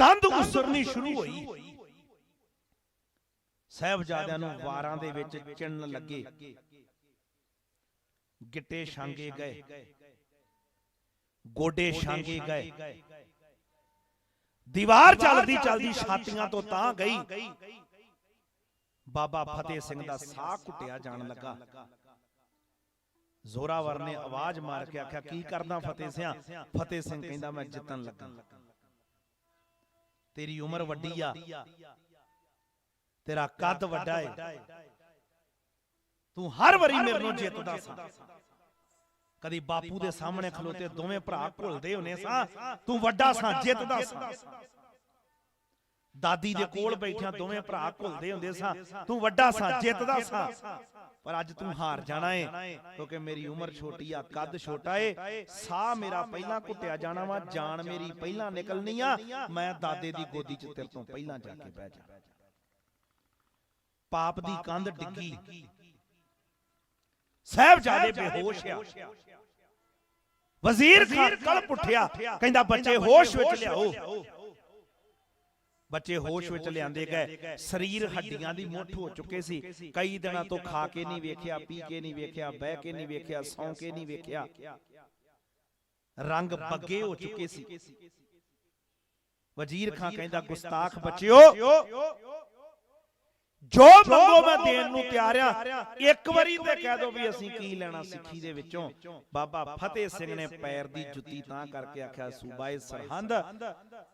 ਕੰਧ ਉਸਰਨੀ ਸ਼ੁਰੂ ਹੋਈ। ਸਹਿਬਜ਼ਾਦਿਆਂ ਨੂੰ ਵਾਰਾਂ ਦੇ ਵਿੱਚ ਚਿੰਨ ਲੱਗੇ। ਗਿੱਟੇ ਛਾਂਗੇ ਗਏ। ਗੋਡੇ ਛਾਂਗੇ ਗਏ। ਦੀਵਾਰ ਚੱਲਦੀ ਚੱਲਦੀ ਛਾਤੀਆਂ ਤੋਂ ਤਾਂ ਗਈ। ਬਾਬਾ ਫਤਿਹ ਸਿੰਘ ਦਾ ਸਾਹ ਘੁੱਟਿਆ ਜਾਣ ਲੱਗਾ। ਜ਼ੋਰਾਵਰ ਨੇ ਆਵਾਜ਼ ਮਾਰ ਕੇ ਆਖਿਆ ਕੀ ਕਰਦਾ ਫਤਿਹ ਸਿਆ? ਫਤਿਹ ਸਿੰਘ ਕਹਿੰਦਾ ਮੈਂ ਜਿੱਤਣ ਲੱਗਾ। ਤੇਰੀ ਉਮਰ ਵੱਡੀ ਆ। ਤੇਰਾ ਕੱਦ ਵੱਡਾ ਏ। ਤੂੰ ਹਰ ਵਾਰੀ ਮੇਰੇ ਨੂੰ ਜਿੱਤਦਾ ਸਾਂ। ਕਦੀ ਬਾਪੂ ਦੇ ਸਾਹਮਣੇ ਖਲੋਤੇ ਦੋਵੇਂ ਭਰਾ ਘੁਲਦੇ ਹੁੰਨੇ ਸਾਂ। ਤੂੰ ਵੱਡਾ ਸਾਂ ਜਿੱਤਦਾ ਸਾਂ। ਦਾਦੀ ਦੇ ਕੋਲ ਬੈਠਿਆਂ ਦੋਵੇਂ ਭਰਾ ਘੁਲਦੇ ਹੁੰਦੇ ਸਾਂ। ਤੂੰ ਵੱਡਾ ਸਾਂ ਜਿੱਤਦਾ ਸਾਂ। ਪਰ ਅੱਜ ਤੂੰ ਹਾਰ ਜਾਣਾ ਏ ਕਿਉਂਕਿ ਮੇਰੀ ਉਮਰ ਛੋਟੀ ਆ ਕੱਦ ਛੋਟਾ ਏ ਸਾਹ ਮੇਰਾ ਪਹਿਲਾਂ ਘੁੱਟਿਆ ਜਾਣਾ ਵਾ ਜਾਨ ਮੇਰੀ ਪਹਿਲਾਂ ਨਿਕਲਣੀ ਆ ਮੈਂ ਦਾਦੇ ਦੀ ਗੋਦੀ 'ਚ ਤੇਰੇ ਤੋਂ ਪਹਿਲਾਂ ਜਾ ਕੇ ਬਹਿ ਜਾ। ਪਾਪ ਦੀ ਕੰਧ ਡਿੱਗੀ। ਸਾਹਿਬਜ਼ਾਦੇ ਬੇਹੋਸ਼ ਆ। ਵਜ਼ੀਰ ਖਾਨ ਕਲਪ ਉੱਠਿਆ ਕਹਿੰਦਾ ਬੱਚੇ ਹੋਸ਼ ਵਿੱਚ ਲਿਆਓ। ਬੱਚੇ ਹੋਸ਼ ਵਿੱਚ ਲਿਆਂਦੇ ਗਏ। ਸਰੀਰ ਹੱਡੀਆਂ ਦੀ ਮੁੱਠ ਹੋ ਚੁੱਕੇ ਸੀ। ਕਈ ਦਿਨਾਂ ਤੋਂ ਖਾ ਕੇ ਨਹੀਂ ਵੇਖਿਆ ਪੀ ਕੇ ਨਹੀਂ ਵੇਖਿਆ ਬਹਿ ਕੇ ਨਹੀਂ ਵੇਖਿਆ ਸੌਂ ਕੇ ਨਹੀਂ ਵੇਖਿਆ। ਰੰਗ ਬੱਗੇ ਹੋ ਚੁੱਕੇ ਸੀ। ਵਜ਼ੀਰ ਖਾਨ ਕਹਿੰਦਾ ਗੁਸਤਾਖ ਬੱਚਿਓ! ਜੋ ਮੰਗੋ ਮੈਂ ਦੇਣ ਨੂੰ ਤਿਆਰ ਆ। ਇੱਕ ਵਾਰੀ ਤੇ ਕਹਿ ਦੋ ਵੀ ਅਸੀਂ ਕੀ ਲੈਣਾ ਸਿੱਖੀ ਦੇ ਵਿੱਚੋਂ। ਬਾਬਾ ਫਤਿਹ ਸਿੰਘ ਨੇ ਪੈਰ ਦੀ ਜੁੱਤੀ ਤਾਂ ਕਰਕੇ ਆਖਿਆ ਸੂਬਾਏ ਸਰਹੰਦ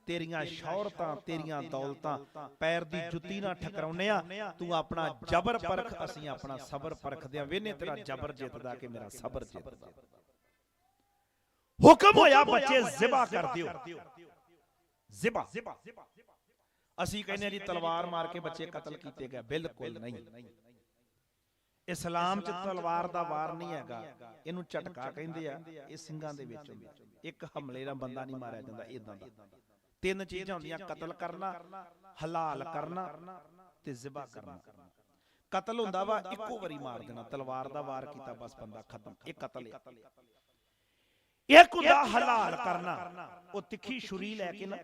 ਤੇਰੀਆਂ ਸ਼ੌਹਰਤਾਂ ਤੇਰੀਆਂ ਦੌਲਤਾਂ ਪੈਰ ਦੀ ਜੁੱਤੀ ਨਾਲ ਟਕਰਾਉਨੇ ਆ। ਤੂੰ ਆਪਣਾ ਜਬਰ ਪਰਖ ਅਸੀਂ ਆਪਣਾ ਸਬਰ ਪਰਖਦੇ ਆ। ਵੇਨੇ ਤੇਰਾ ਜਬਰ ਜਿੱਤਦਾ ਕਿ ਮੇਰਾ ਸਬਰ ਜਿੱਤਦਾ। ਹੁਕਮ ਹੋਇਆ ਬੱਚੇ ਜ਼ਿਬਾ ਕਰ ਦਿਓ। ਜ਼ਿਬਾ ਅਸੀਂ ਕਹਿੰਦੇ ਜੀ, ਤਲਵਾਰ ਮਾਰ ਕੇ ਬੱਚੇ ਕਤਲ ਕੀਤੇ ਗਏ। ਬਿਲਕੁਲ ਨਹੀਂ। ਇਸਲਾਮ 'ਚ ਤਲਵਾਰ ਦਾ ਵਾਰ ਨਹੀਂ ਹੈਗਾ। ਇਹਨੂੰ ਝਟਕਾ ਕਹਿੰਦੇ ਆ, ਇਹ ਸਿੰਘਾਂ ਦੇ ਵਿੱਚ ਹੁੰਦਾ। ਇੱਕ ਹਮਲੇ ਨਾਲ ਬੰਦਾ ਨਹੀਂ ਮਾਰਿਆ ਜਾਂਦਾ ਇਦਾਂ ਦਾ। ਤਿੰਨ ਚੀਜ਼ਾਂ ਹੁੰਦੀਆਂ, ਕਤਲ ਕਰਨਾ, ਹਲਾਲ ਕਰਨਾ ਤੇ ਜ਼ਿਬਾ ਕਰਨਾ। ਕਤਲ ਹੁੰਦਾ ਵਾ, ਇੱਕੋ ਵਾਰੀ ਮਾਰ ਦੇਣਾ। ਤਲਵਾਰ ਦਾ ਵਾਰ ਕੀਤਾ, ਬਸ ਬੰਦਾ ਖਤਮ। ਇਹ ਕਤਲ ਹੈ ਇੱਕ ਹੁੰਦਾ ਹਲਾਲ ਕਰਨਾ। ਉਹ ਤਿੱਖੀ ਛੁਰੀ ਲੈ ਕੇ ਨਾ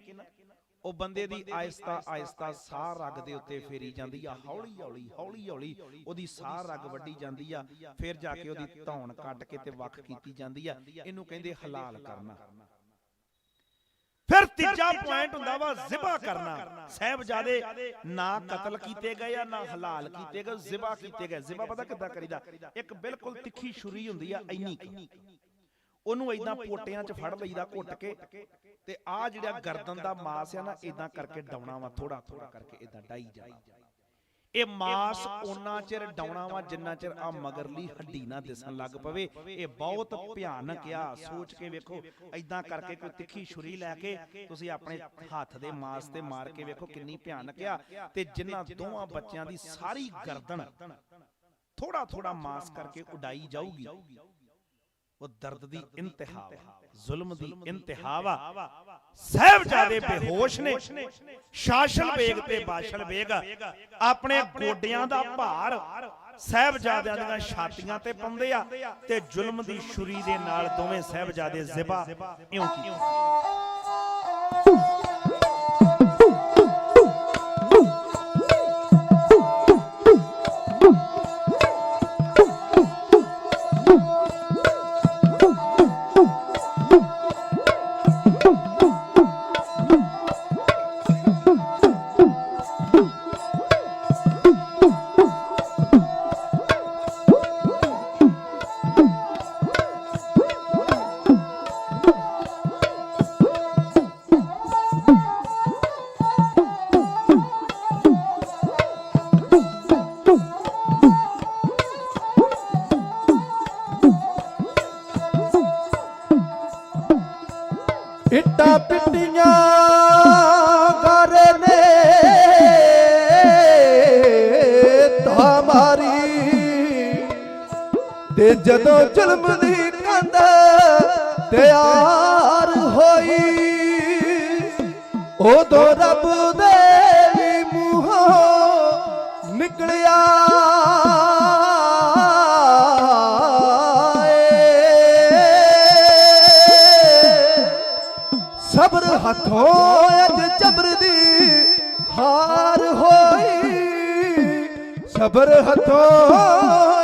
ਉਹ ਬੰਦੇ ਦੀ ਆਇਸਤਾ ਆਇਸਤਾ ਸਾਹ ਰਗ ਦੇ ਉੱਤੇ ਫੇਰੀ ਜਾਂਦੀ ਆ ਹੌਲੀ ਹੌਲੀ ਹੌਲੀ ਹੌਲੀ ਉਹਦੀ ਸਾਹ ਰਗ ਵੱਡੀ ਜਾਂਦੀ ਆ ਫਿਰ ਜਾ ਕੇ ਉਹਦੀ ਧੌਣ ਕੱਟ ਕੇ ਤੇ ਵੱਖ ਕੀਤੀ ਜਾਂਦੀ ਆ ਇਹਨੂੰ ਕਹਿੰਦੇ ਹਲਾਲ ਕਰਨਾ। ਫਿਰ ਤੀਜਾ ਪੁਆਇੰਟ ਹੁੰਦਾ ਵਾ ਜ਼ਿਬਾ ਕਰਨਾ। ਸਹਿਬਜ਼ਾਦੇ ਨਾ ਕਤਲ ਕੀਤੇ ਗਏ ਆ ਨਾ ਹਲਾਲ ਕੀਤੇ ਗਏ ਜ਼ਿਬਾ ਕੀਤੇ ਗਏ। ਜ਼ਿਬਾ ਪਤਾ ਕਿੱਦਾਂ ਕਰੀਦਾ? ਇੱਕ ਬਿਲਕੁਲ ਤਿੱਖੀ ਛੁਰੀ ਹੁੰਦੀ ਆ ਇੰਨੀ ਕੁ। ਉਹਨੂੰ ਇਦਾਂ ਪੋਟਿਆਂ 'ਚ ਫੜ ਲਈਦਾ ਘੁੱਟ ਕੇ। ਤੇ ਆ ਜਿਹੜਾ ਗਰਦਨ ਦਾ ਮਾਸ ਆ ਨਾ ਇਦਾਂ ਕਰਕੇ ਡਾਉਣਾ ਵਾ ਥੋੜਾ ਥੋੜਾ ਕਰਕੇ ਇਦਾਂ ਡਾਈ ਜਾਣਾ। ਇਹ ਮਾਸ ਉਹਨਾਂ ਚਿਰ ਡਾਉਣਾ ਵਾ ਜਿੰਨਾ ਚਿਰ ਆ ਮਗਰਲੀ ਹੱਡੀ ਨਾ ਦਿਸਣ ਲੱਗ ਪਵੇ ਇਹ ਬਹੁਤ ਭਿਆਨਕ ਆ ਸੋਚ ਕੇ ਵੇਖੋ ਇਦਾਂ ਕਰਕੇ ਕੋਈ ਤਿੱਖੀ ਛੁਰੀ ਲੈ ਕੇ ਤੁਸੀਂ ਆਪਣੇ ਹੱਥ ਦੇ ਮਾਸ ਤੇ ਮਾਰ ਕੇ ਵੇਖੋ ਕਿੰਨੀ ਭਿਆਨਕ ਆ। ਤੇ ਜਿਨ੍ਹਾਂ ਦੋਵਾਂ ਬੱਚਿਆਂ ਦੀ ਸਾਰੀ ਗਰਦਨ ਥੋੜਾ ਥੋੜਾ ਮਾਸ ਕਰਕੇ ਉਡਾਈ ਜਾਊਗੀ ਉਹ ਦਰਦ ਦੀ ਇੰਤਹਾ ਵਾ ਜ਼ੁਲਮ ਦੀ ਇੰਤਹਾ ਵਾ ਸਹਿਬਜ਼ਾਦੇ ਬੇਹੋਸ਼ ਨੇ ਸ਼ਾਸਨ ਬੇਗ ਤੇ ਬਾਸ਼ਲ ਬੇਗ ਆਪਣੇ ਗੋਡਿਆਂ ਦਾ ਭਾਰ ਸਹਿਬਜ਼ਾਦਿਆਂ ਦੀਆਂ ਛਾਤੀਆਂ ਤੇ ਪਾਉਂਦੇ ਆ ਤੇ ਜ਼ੁਲਮ ਦੀ ਛੁਰੀ ਦੇ ਨਾਲ ਦੋਵੇਂ ਸਹਿਬਜ਼ਾਦੇ ਜ਼ਿਬਾ ਇਉਂ ਕੀ? ਤੇ ਜਦੋਂ ਜ਼ੁਲਮ ਦੀ ਕੰਧ ਤਿਆਰ ਹੋਈ, ਉਦੋਂ ਰੱਬ ਦੇ ਵੀ ਮੂੰਹੋਂ ਨਿਕਲਿਆ। ਸਬਰ ਹੱਥੋਂ ਅੱਜ ਜਬਰ ਹਾਰ ਹੋਈ। ਸਬਰ ਹੱਥੋਂ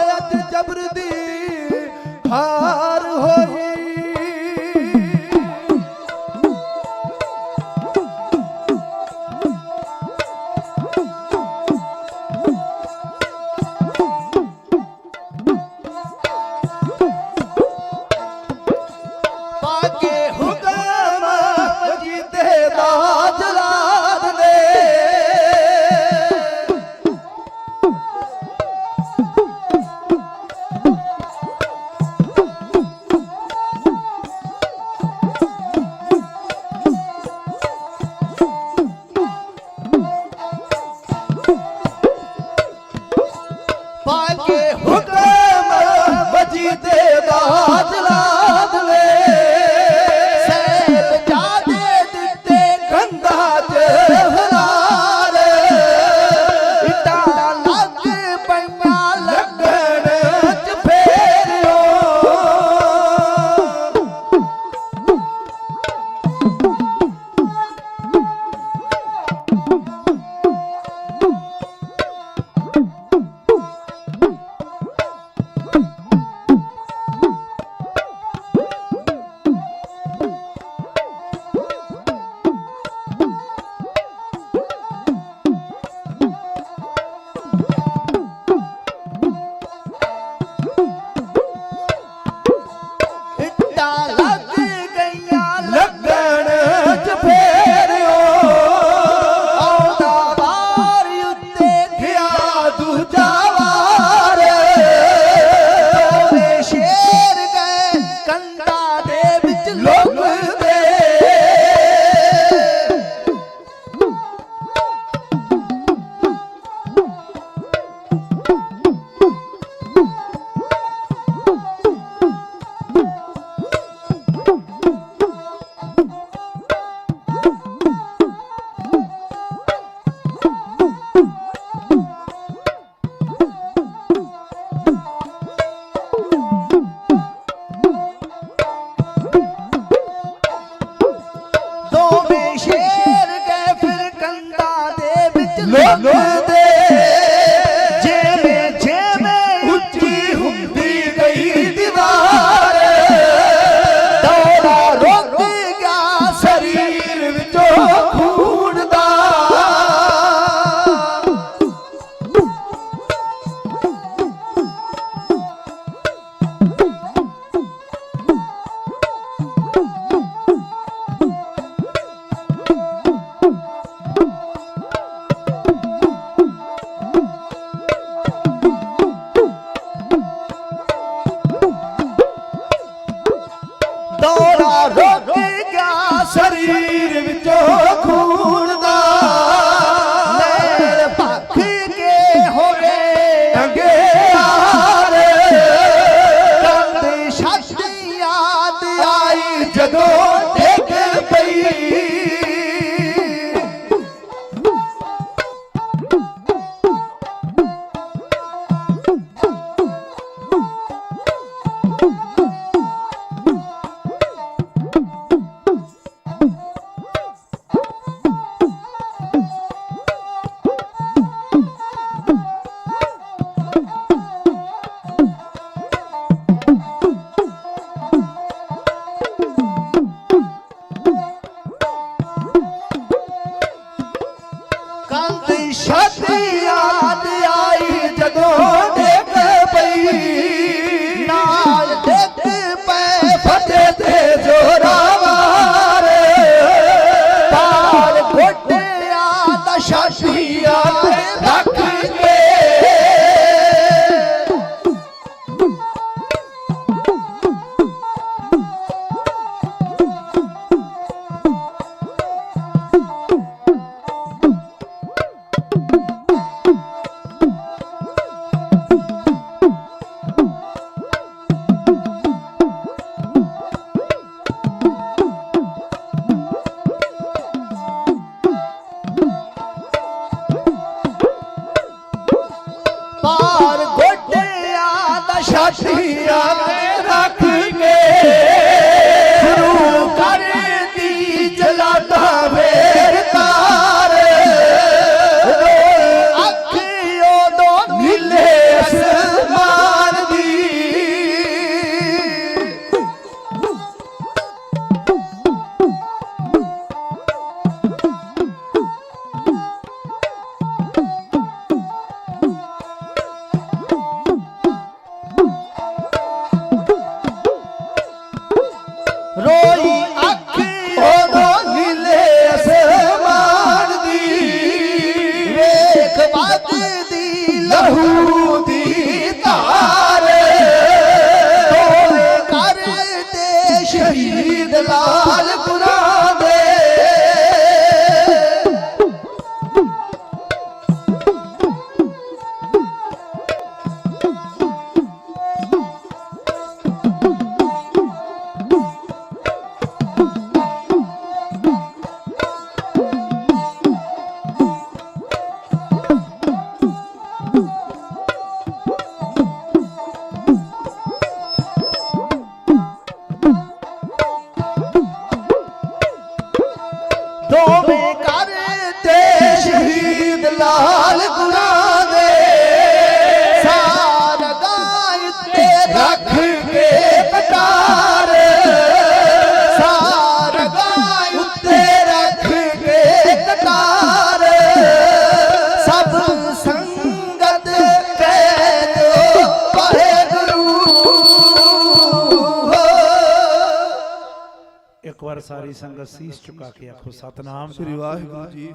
ਵਾਰ ਸਾਰੀ ਸੰਗਤ ਸੀਸ ਝੁਕਾ ਕੇ ਆਖੋ ਸਤਨਾਮ ਸ੍ਰੀ ਵਾਹਿਗੁਰੂ ਜੀ।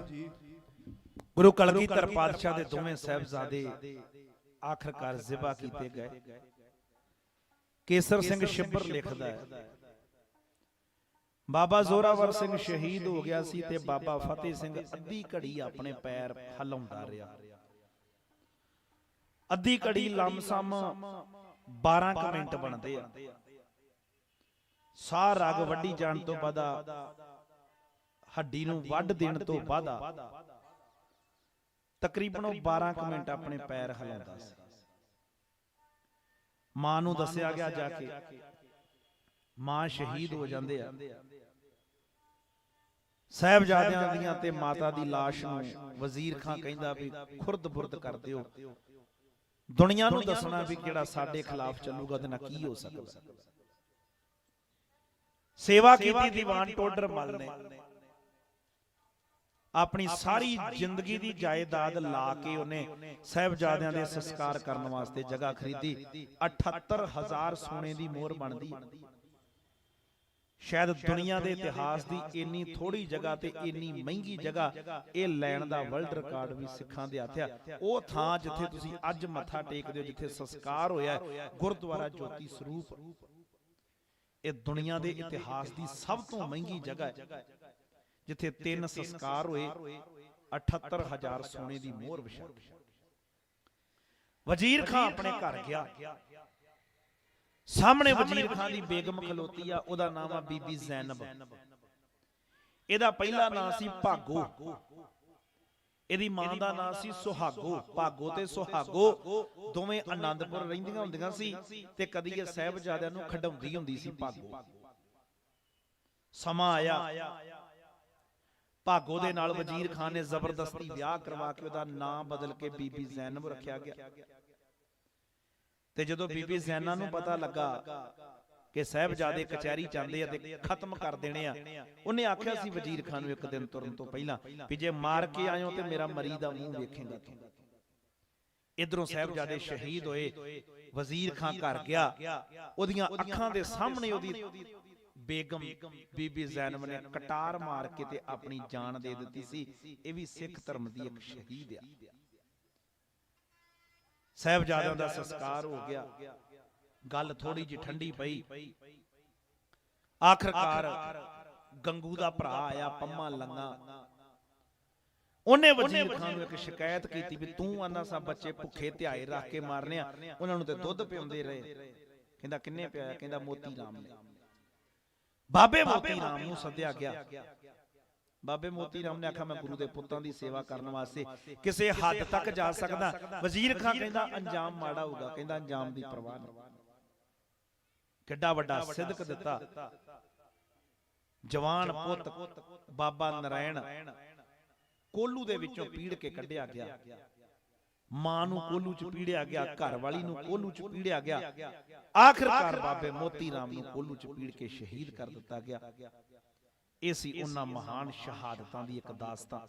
ਗੁਰੂ ਕਲਗੀਧਰ ਪਾਤਸ਼ਾਹ ਦੇ ਦੋਵੇਂ ਸਾਹਿਬਜ਼ਾਦੇ ਆਖਰਕਾਰ ਜ਼ਿਬਾ ਕੀਤੇ ਗਏ। ਕੇਸਰ ਸਿੰਘ ਸ਼ਿਬਰ ਲਿਖਦਾ ਹੈ ਬਾਬਾ ਜ਼ੋਰਾਵਰ ਸਿੰਘ ਸ਼ਹੀਦ ਹੋ ਗਿਆ ਸੀ ਤੇ ਬਾਬਾ ਫਤਿਹ ਸਿੰਘ ਅੱਧੀ ਘੜੀ ਆਪਣੇ ਪੈਰ ਹਲਾਉਂਦਾ ਰਿਹਾ। ਅੱਧੀ ਘੜੀ ਲੰਮਸਮ 12 ਕੁ ਮਿੰਟ ਬਣਦੇ ਆ। ਸਾਹ ਰਗ ਵੱਢੀ ਜਾਣ ਤੋਂ ਬਾਅਦ ਹੱਡੀ ਨੂੰ ਵੱਢ ਦੇਣ ਤੋਂ ਬਾਅਦ ਤਕਰੀਬਨ ਉਹ 12 ਕੁ ਮਿੰਟ ਆਪਣੇ ਪੈਰ ਹਿਲਾਉਂਦਾ ਸੀ। ਮਾਂ ਨੂੰ ਦੱਸਿਆ ਗਿਆ ਜਾ ਕੇ ਮਾਂ ਸ਼ਹੀਦ ਹੋ ਜਾਂਦੇ ਆ। ਸਾਹਿਬਜ਼ਾਦਿਆਂ ਦੀਆਂ ਤੇ ਮਾਤਾ ਦੀ ਲਾਸ਼ ਨੂੰ ਵਜ਼ੀਰ ਖਾਂ ਕਹਿੰਦਾ ਵੀ ਖੁਰਦ ਬੁਰਦ ਕਰ ਦਿਓ। ਦੁਨੀਆ ਨੂੰ ਦੱਸਣਾ ਵੀ ਜਿਹੜਾ ਸਾਡੇ ਖਿਲਾਫ ਚੱਲੂਗਾ ਤੇ ਨਾ ਕੀ ਹੋ ਸਕਦਾ। ਸੇਵਾ ਕੀਤੀ ਦੀਵਾਨ ਟੋਡਰ ਮਲ ਨੇ। ਆਪਣੀ ਸਾਰੀ ਜ਼ਿੰਦਗੀ ਦੀ ਜਾਇਦਾਦ ਲਾ ਕੇ ਉਹਨੇ ਸਹਿਬਜ਼ਾਦਿਆਂ ਦੇ ਸੰਸਕਾਰ ਕਰਨ ਵਾਸਤੇ ਜਗ੍ਹਾ ਖਰੀਦੀ। 78000 ਸੋਨੇ ਦੀ ਮੋਹਰ ਬਣਦੀ। ਸ਼ਾਇਦ ਦੁਨੀਆ ਦੇ ਇਤਿਹਾਸ ਦੀ ਇੰਨੀ ਥੋੜੀ ਜਗ੍ਹਾ ਤੇ ਇੰਨੀ ਮਹਿੰਗੀ ਜਗ੍ਹਾ ਇਹ ਲੈਣ ਦਾ ਵਰਲਡ ਰਿਕਾਰਡ ਵੀ ਸਿੱਖਾਂ ਦੇ ਹੱਥ ਆ ਉਹ ਥਾਂ ਜਿੱਥੇ ਤੁਸੀਂ ਅੱਜ ਮੱਥਾ ਟੇਕਦੇ ਹੋ ਜਿੱਥੇ ਸੰਸਕਾਰ ਹੋਇਆ ਗੁਰਦੁਆਰਾ ਜੋਤੀ ਸਰੂਪ। ਇਹ ਦੁਨੀਆ ਦੇ ਇਤਿਹਾਸ ਦੀ ਸਭ ਤੋਂ ਮਹਿੰਗੀ ਜਗ੍ਹਾ ਹੈ ਜਿੱਥੇ ਤਿੰਨ ਸੰਸਕਾਰ ਹੋਏ 78000 ਸੋਨੇ ਦੀ ਮੋਹਰ ਵਿਛਾ ਵਜ਼ੀਰ ਖਾਨ ਆਪਣੇ ਘਰ ਗਿਆ। ਸਾਹਮਣੇ ਵਜ਼ੀਰ ਖਾਨ ਦੀ ਬੇਗਮ ਖਲੋਤੀ ਆ ਉਹਦਾ ਨਾਮ ਆ ਬੀਬੀ ਜ਼ੈਨਬ। ਇਹਦਾ ਪਹਿਲਾ ਨਾਮ ਸੀ ਭਾਗੋ। ਇਹਦੀ ਮਾਂ ਦਾ ਨਾਮ ਸੀ ਸੁਹਾਗੋ। ਭਾਗੋ ਤੇ ਸੁਹਾਗੋ। ਦੋਵੇਂ ਆਨੰਦਪੁਰ ਰਹਿੰਦੀਆਂ ਹੁੰਦੀਆਂ ਸੀ ਤੇ ਕਦੀ ਇਹ ਸਾਹਿਬਜ਼ਾਦਿਆਂ ਨੂੰ ਖਡਾਉਂਦੀ ਹੁੰਦੀ ਸੀ ਭਾਗੋ। ਸਮਾਂ ਆਇਆ। ਭਾਗੋ ਦੇ ਨਾਲ ਵਜ਼ੀਰ ਖਾਨ ਨੇ ਜ਼ਬਰਦਸਤੀ ਵਿਆਹ ਕਰਵਾ ਕੇ ਉਹਦਾ ਨਾਮ ਬਦਲ ਕੇ ਬੀਬੀ ਜ਼ੈਨਬ ਰੱਖਿਆ ਗਿਆ। ਤੇ ਜਦੋਂ ਬੀਬੀ ਜ਼ੈਨਾ ਨੂੰ ਪਤਾ ਲੱਗਾ ਕਿ ਸਾਹਿਬਜ਼ਾਦੇ ਕਚਹਿਰੀ ਜਾਂਦੇ ਆ ਤੇ ਖਤਮ ਕਰ ਦੇਣੇ ਆ। ਉਹਨੇ ਆਖਿਆ ਸੀ ਵਜ਼ੀਰ ਖਾਨ ਨੂੰ ਇੱਕ ਦਿਨ ਤੁਰਨ ਤੋਂ ਪਹਿਲਾਂ ਵੀ ਜੇ ਮਾਰ ਕੇ ਆਇਓ ਤੇ ਮੇਰਾ ਮਰੀ ਦਾ ਮੂੰਹ ਵੇਖੇਗਾ ਤੂੰ। ਇਧਰੋਂ ਸਾਹਿਬਜ਼ਾਦੇ ਸ਼ਹੀਦ ਹੋਏ ਵਜ਼ੀਰ ਖਾਨ ਘਰ ਗਿਆ। ਉਹਦੀਆਂ ਅੱਖਾਂ ਦੇ ਸਾਹਮਣੇ ਉਹਦੀ ਬੇਗਮ ਬੀਬੀ ਜ਼ੈਨਬ ਨੇ ਕਟਾਰ ਮਾਰ ਕੇ ਤੇ ਆਪਣੀ ਜਾਨ ਦੇ ਦਿੱਤੀ ਸੀ। ਇਹ ਵੀ ਸਿੱਖ ਧਰਮ ਦੀ ਇੱਕ ਸ਼ਹੀਦ ਆ। ਸਾਹਿਬਜ਼ਾਦਿਆਂ ਦਾ ਸੰਸਕਾਰ ਹੋ ਗਿਆ ਗੱਲ ਥੋੜੀ ਜਿਹੀ ਠੰਡੀ ਪਈ। ਆਖਰਕਾਰ ਗੰਗੂ ਦਾ ਭਰਾ ਆਇਆ ਪੰਮਾ ਲੰਗਾ। ਉਹਨੇ ਵਜ਼ੀਰ ਖਾਨ ਨੂੰ ਇੱਕ ਸ਼ਿਕਾਇਤ ਕੀਤੀ ਵੀ ਤੂੰ ਆਨਾ ਸਾ ਬੱਚੇ ਭੁੱਖੇ ਧਿਆਏ ਰੱਖ ਕੇ ਮਾਰਨੇ ਆ। ਉਹਨਾਂ ਨੂੰ ਤੇ ਦੁੱਧ ਪਿਉਂਦੇ ਰਹੇ। ਕਹਿੰਦਾ ਕਿੰਨੇ ਪਿਆਇਆ ਕਹਿੰਦਾ ਮੋਤੀ ਰਾਮ ਨੇ। ਬਾਬੇ ਮੋਤੀ ਰਾਮ ਨੂੰ ਸੱਦਿਆ ਗਿਆ। ਬਾਬੇ ਮੋਤੀ ਰਾਮ ਨੇ ਆਖਿਆ ਮੈਂ ਗੁਰੂ ਦੇ ਪੁੱਤਾਂ ਦੀ ਸੇਵਾ ਕਰਨ ਵਾਸਤੇ ਕਿਸੇ ਹੱਦ ਤੱਕ ਜਾ ਸਕਦਾ। ਵਜ਼ੀਰ ਖਾਨ ਕਹਿੰਦਾ ਅੰਜਾਮ ਮਾੜਾ ਹੋਊਗਾ। ਕਹਿੰਦਾ ਅੰਜਾਮ ਦੀ ਪਰਵਾਹ ਨਹੀਂ। ਕਿੱਡਾ ਵੱਡਾ ਸਿੱਧਕ ਦਿੱਤਾ। ਜਵਾਨ ਪੁੱਤ ਬਾਬਾ ਨਰਾਇਣ ਕੋਲੂ ਦੇ ਵਿੱਚੋਂ ਪੀੜ ਕੇ ਕੱਢਿਆ ਗਿਆ। ਮਾਂ ਨੂੰ ਕੋਲੂ ਚ ਪੀੜਿਆ ਗਿਆ ਘਰ ਵਾਲੀ ਨੂੰ ਕੋਲੂ ਚ ਪੀੜਿਆ ਗਿਆ। ਆਖਰਕਾਰ ਬਾਬੇ ਮੋਤੀ ਰਾਮ ਨੂੰ ਕੋਲੂ ਚ ਪੀੜ ਕੇ ਸ਼ਹੀਦ ਕਰ ਦਿੱਤਾ ਗਿਆ। ਇਹ ਸੀ ਉਹਨਾਂ ਮਹਾਨ ਸ਼ਹਾਦਤਾਂ ਦੀ ਇੱਕ ਦਾਸਤਾਨ।